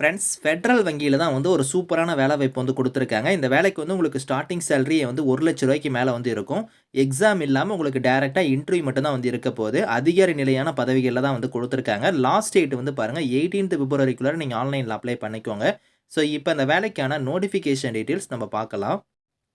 Friends Federal வங்கியில் தான் வந்து ஒரு சூப்பரான வேலை வாய்ப்பு வந்து கொடுத்துருக்காங்க. இந்த வேலைக்கு வந்து உங்களுக்கு ஸ்டார்டிங் சேலரி வந்து ஒரு லட்ச ரூபாய்க்கு மேலே வந்து இருக்கும். எக்ஸாம் இல்லாமல் உங்களுக்கு டேரெக்டாக இன்டர்வியூ மட்டும் தான் வந்து இருக்க போகுது. அதிகாரி நிலையான பதவிகளில் தான் வந்து கொடுத்துருக்காங்க. லாஸ்ட் டேட் வந்து பாருங்கள் எயிட்டீன்த் பிப்ரவரிக்குள்ளே நீங்கள் ஆன்லைனில் அப்ளை பண்ணிக்கோங்க. ஸோ இப்போ இந்த வேலைக்கான நோட்டிஃபிகேஷன் டீட்டெயில்ஸ் நம்ம பார்க்கலாம்.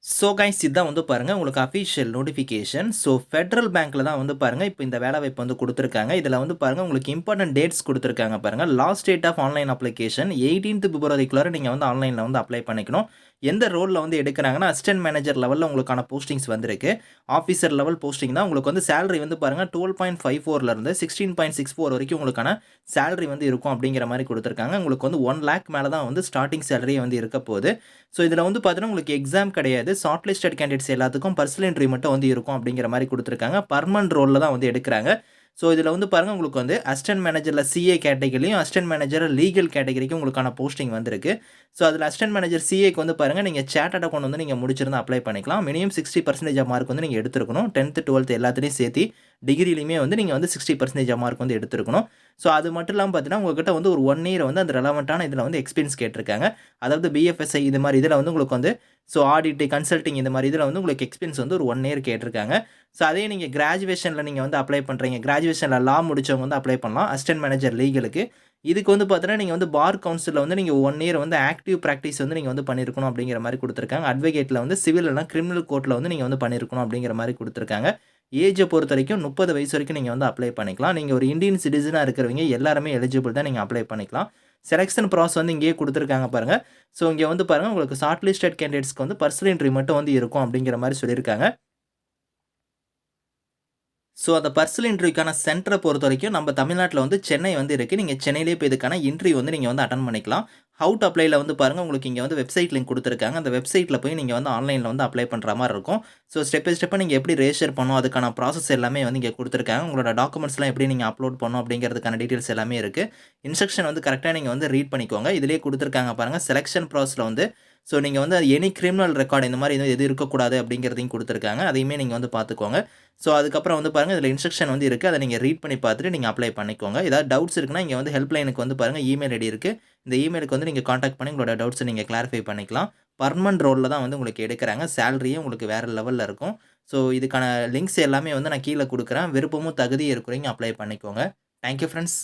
ஸோ கைஸ் இதுதான் வந்து பாருங்கள் உங்களுக்கு அஃபிஷியல் நோட்டிஃபிகேஷன் ஸோ ஃபெட்ரல் பேங்க்கில் தான் வந்து பாருங்கள் இப்போ இந்த வேலை வாய்ப்பு வந்து கொடுத்துருக்காங்க. இதில் வந்து பாருங்கள் உங்களுக்கு இம்பார்ட்டன்ட் டேட்ஸ் கொடுத்துருக்காங்க பாருங்கள் last date of online application eighteenth பிப்ரவரிக்குள்ளார நீங்கள் வந்து ஆன்லைனில் வந்து அப்ளை பண்ணிக்கணும். எந்த ரோலில் வந்து எடுக்கிறாங்கன்னா அசிஸ்டன்ட் மேனேஜர் லெவலில் உங்களுக்கான போஸ்டிங்ஸ் வந்திருக்கு. ஆஃபீஸர் லெவல் போஸ்டிங் தான் உங்களுக்கு வந்து சேலரி வந்து பாருங்கள் டுவெல் பாயிண்ட் ஃபைவ் ஃபோர்லேருந்து சிக்ஸ்டீன் பாயிண்ட் சிக்ஸ் ஃபோர் வரைக்கும் உங்களுக்கான சேலரி வந்து இருக்கும் அப்படிங்கிற மாதிரி கொடுத்துருக்காங்க. உங்களுக்கு வந்து ஒன் லேக் மேலே தான் வந்து ஸ்டார்டிங் சேலரி வந்து இருக்க போகுது. ஸோ இதில் வந்து பார்த்தீங்கன்னா உங்களுக்கு எக்ஸாம் கிடையாது. ஷார்ட் லிஸ்டட் கேண்டிடேட்ஸ் எல்லாத்துக்கும் பர்சனல் இன்ட்ரி மட்டும் வந்து இருக்கும் அப்படிங்கிற மாதிரி கொடுத்துருக்காங்க. பர்மனன்ட் ரோலில் தான் வந்து எடுக்கிறாங்க. ஸோ இதில் வந்து பாருங்கள் உங்களுக்கு வந்து அசிஸ்டன்ட் மேனேஜரில் சிஏ கேட்டகரிலையும் அசிஸ்டன்ட் மேனேஜர் லீகல் கேட்டகரிக்கும் உங்களுக்கான போஸ்டிங் வந்திருக்கு. ஸோ அதில் அசிஸ்டன்ட் மேனேஜர் சிஏக்கு வந்து பாருங்கள் நீங்கள் சேட்டட் அக்கௌண்ட் வந்து நீங்கள் முடிச்சிருந்தால் அப்ளை பண்ணிக்கலாம். மினிமம் சிக்ஸ்டி பர்சன்டேஜ் மார்க் வந்து நீங்கள் எடுத்துருக்கணும். டென்த்து டுவெல்த் எல்லாத்துலேயும் சேர்த்து டிகிரிலையுமே வந்து நீங்கள் வந்து சிக்ஸ்டி பர்சன்டேஜ் மார்க் வந்து எடுத்துருக்கணும். ஸோ அது மட்டும் இல்லாமல் பார்த்தீங்கன்னா உங்கள்கிட்ட வந்து ஒரு ஒன் இயர் வந்து அந்த ரெலவெண்ட்டான இதில் வந்து எக்ஸ்பீரியன்ஸ் கேட்டிருக்காங்க. அதாவது பிஎஃப்எஸ்ஐ இது மாதிரி இதில் வந்து உங்களுக்கு வந்து ஸோ ஆடிட்டு கன்சல்ட்டிங் இந்த மாதிரி இதில் வந்து உங்களுக்கு எக்ஸ்பீரியன்ஸ் வந்து ஒரு ஒன் இயர் கேட்டிருக்காங்க. ஸோ அதே நீங்கள் கிராஜுவேஷனில் நீங்கள் வந்து அப்ளை பண்ணுறீங்க கிராஜுவேஷனில் லா முடிச்சவங்க வந்து அப்ளை பண்ணலாம். அசிஸ்டன்ட் மேனேஜர் லீகலுக்கு இதுக்கு வந்து பார்த்தீங்கன்னா நீங்கள் வந்து பார் கவுன்சிலில் வந்து நீங்கள் ஒன் இயர் வந்து ஆக்டிவ் ப்ராக்டிஸ் வந்து நீங்கள் வந்து பண்ணியிருக்கணும் அப்படிங்கிற மாதிரி கொடுத்துருக்காங்க. அட்வொகேட்டில் வந்து சிவிலெலாம் கிரிமினல் கோர்ட்டில் வந்து நீங்கள் வந்து பண்ணியிருக்கணும் அப்படிங்கிற மாதிரி கொடுத்துருக்காங்க. ஏஜை பொறுத்த வரைக்கும் முப்பது வயசு வரைக்கும் நீங்கள் வந்து அப்ளை பண்ணிக்கலாம். நீங்கள் ஒரு இந்தியன் சிட்டிசனாக இருக்கிறவங்க எல்லாருமே எலிஜிபிள் தான் நீங்கள் அப்ளை பண்ணிக்கலாம். செலெக்ஷன் ப்ராசஸ் வந்து இங்கேயே கொடுத்துருக்காங்க பாருங்கள் ஸோ இங்கே வந்து பாருங்கள் உங்களுக்கு ஷார்ட் லிஸ்டட் கேண்டிடேட்ஸ்க்கு வந்து பர்சனல் இன்ட்ரி மட்டும் வந்து இருக்கும் அப்படிங்கிற மாதிரி சொல்லியிருக்காங்க. ஸோ அந்த பர்சனல் இன்டர்வியூக்கான சென்டரை பொறுத்த வரைக்கும் நம்ம தமிழ்நாட்டில் வந்து சென்னை வந்து இருக்குது நீங்கள் சென்னையிலே இப்போ இதுக்கான இன்டர்வியூ வந்து நீங்கள் வந்து அட்டன் பண்ணிக்கலாம். ஹவு டு அப்ளைல வந்து பாருங்கள் உங்களுக்கு இங்கே வந்து வெப்சைட் லிங்க் கொடுத்துருக்காங்க. அந்த வெப்சைட்டில் போய் நீங்கள் வந்து ஆன்லைனில் வந்து அப்ளை பண்ணுற மாதிரி இருக்கும். ஸோ ஸ்டெப் பை ஸ்டெப்பாக நீங்கள் எப்படி ரெஜிஸ்டர் பண்ணணும் அதுக்கான ப்ராசஸ் எல்லாமே வந்து இங்கே கொடுத்துருக்காங்க. உங்களோட டாக்குமெண்ட்ஸ்லாம் எப்படி நீங்கள் அப்லோட் பண்ணணும் அப்படிங்கிறதுக்கான டீட்டெயில்ஸ் எல்லாமே இருக்குது இன்ஸ்ட்ரக்ஷன் வந்து கரெக்டாக நீங்கள் வந்து ரீட் பண்ணிக்கோங்க. இதிலே கொடுத்துருக்காங்க பாருங்கள் செலெக்ஷன் ப்ராசஸில் வந்து ஸோ நீங்கள் வந்து எனி கிரிமினல் ரெக்கார்டு இந்த மாதிரி எதுவும் எது இருக்கக்கூடாது அப்படிங்கிறதையும் கொடுத்துருக்காங்க. அதையுமே நீங்கள் வந்து பார்த்துக்கோங்க. ஸோ அதுக்கப்புறம் வந்து பாருங்கள் இதில் இன்ஸ்ட்ரக்ஷன் வந்து இருக்குது அதை நீங்கள் ரீட் பண்ணி பார்த்துட்டு நீங்கள் அப்ளை பண்ணிக்கோங்க. ஏதாவது டவுட்ஸ் இருக்குன்னா இங்கே வந்து ஹெல்ப்லைனுக்கு வந்து பாருங்கள் இமெயில் ஐடி இருக்குது இந்த இமெயிலுக்கு வந்து நீங்கள் காண்டாக்ட் பண்ணி உங்களோட டவுட்ஸை நீங்கள் கிளாரிஃபை பண்ணிக்கலாம். பர்மனன்ட் ரோலில் தான் வந்து உங்களுக்கு எடுக்கிறாங்க. சேலரியும் உங்களுக்கு வேறு லெவலில் இருக்கும். ஸோ இதுக்கான லிங்க்ஸ் எல்லாமே வந்து நான் கீழே கொடுக்குறேன். விருப்பமும் தகுதியும் இருக்கிறீங்க அப்ளை பண்ணிக்கோங்க. Thank you friends